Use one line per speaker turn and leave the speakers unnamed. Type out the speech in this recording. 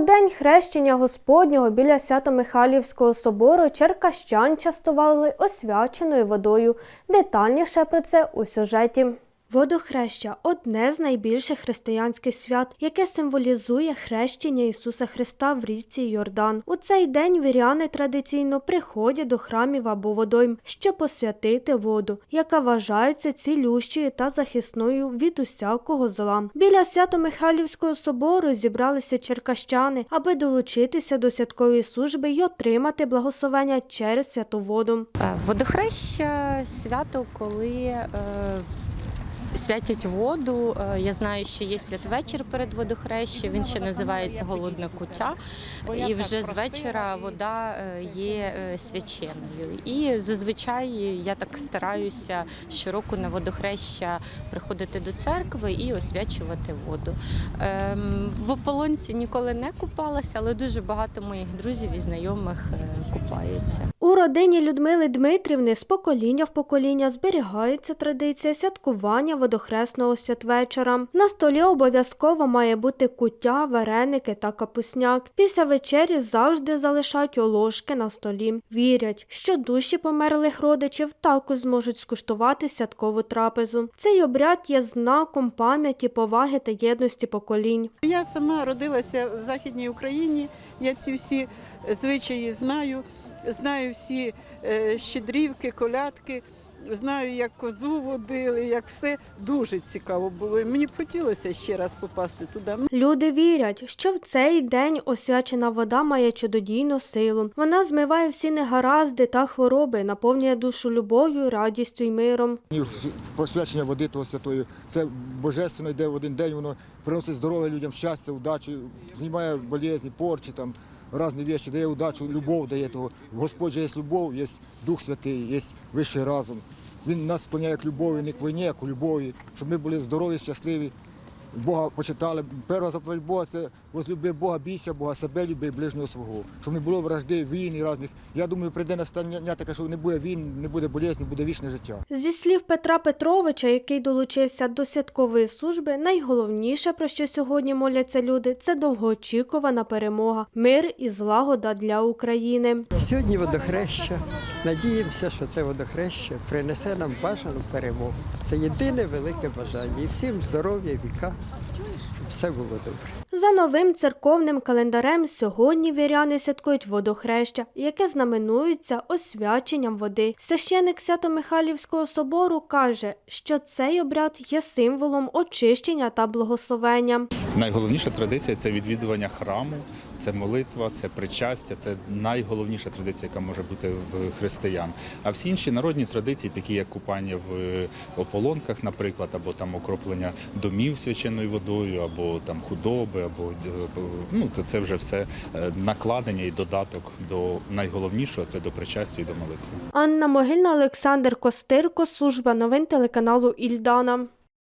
День хрещення Господнього біля Свято-Михайлівського собору черкащан частували освяченою водою. Детальніше про це у сюжеті. Водохреща одне з найбільших християнських свят, яке символізує хрещення Ісуса Христа в річці Йордан. У цей день віряни традиційно приходять до храмів або водойм, щоб посвятити воду, яка вважається цілющою та захисною від усякого зла. Біля Свято-Михайлівського собору зібралися черкащани, аби долучитися до святкової служби й отримати благословення через святу воду.
Е, Водохреща свято, коли е, святять воду. Е, Я знаю, що є святвечір перед водохрещем, він ще називається Голодна куття. І вже з вечора вода е, є е, свяченою. І зазвичай я так стараюся щороку на водохреща приходити до церкви і освячувати воду. Ем, В ополонці ніколи не купалася, але дуже багато моїх друзів і знайомих е, купаються.
У родині Людмили Дмитрівни з покоління в покоління зберігається традиція святкування водохресного святвечора. На столі обов'язково має бути куття, вареники та капусняк. Після вечері завжди залишають оложки на столі. Вірять, що душі померлих родичів також зможуть скуштувати святкову трапезу. Цей обряд є знаком пам'яті, поваги та єдності поколінь.
Я сама родилася в Західній Україні, я ці всі звичаї знаю, знаю всі е, щедрівки, колядки, знаю, як козу водили, як все дуже цікаво було. І мені б хотілося ще раз попасти туди.
Люди вірять, що в цей день освячена вода має чудодійну силу. Вона змиває всі негаразди та хвороби, наповнює душу любов'ю, радістю й миром.
Посвячення води того святої. Це божественно йде в один день, воно приносить здоров'я людям, щастя, удачу, знімає болезні, порчі, там, різні речі, дає удачу, любов дає того. Господь же є любов, є Дух Святий, є вищий разум. Він нас склоняє к любові, не к війні, а к любові, щоб ми були здорові, щасливі. Бога почитали. Перша заповідь Бога це возлюби Бога, бійся Бога, себе люби і ближнього свого. Щоб не було вражди, війн і різних. Я думаю, прийде настання таке, що не буде війн, не буде болезні, буде вічне життя.
Зі слів Петра Петровича, який долучився до святкової служби, найголовніше, про що сьогодні моляться люди, це довгоочікувана перемога, мир і злагода для України.
Сьогодні водохреща. Надіємося, що це водохреща принесе нам бажану перемогу. Це єдине велике бажання. І всім здоров'я, віка, щоб все було добре.
За новим церковним календарем сьогодні віряни святкують водохреща, яке знаменується освяченням води. Священик Свято-Михайлівського собору каже, що цей обряд є символом очищення та благословення.
Найголовніша традиція це відвідування храму, це молитва, це причастя, це найголовніша традиція, яка може бути в християн. А всі інші народні традиції, такі як купання в ополонках, наприклад, або там окроплення домів свяченою водою, або там худоби, або е, ну то це вже все е, накладення і додаток до найголовнішого це до причастя і до молитви.
Анна Могильна, Олександр Костирко, служба новин телеканалу Ільдана.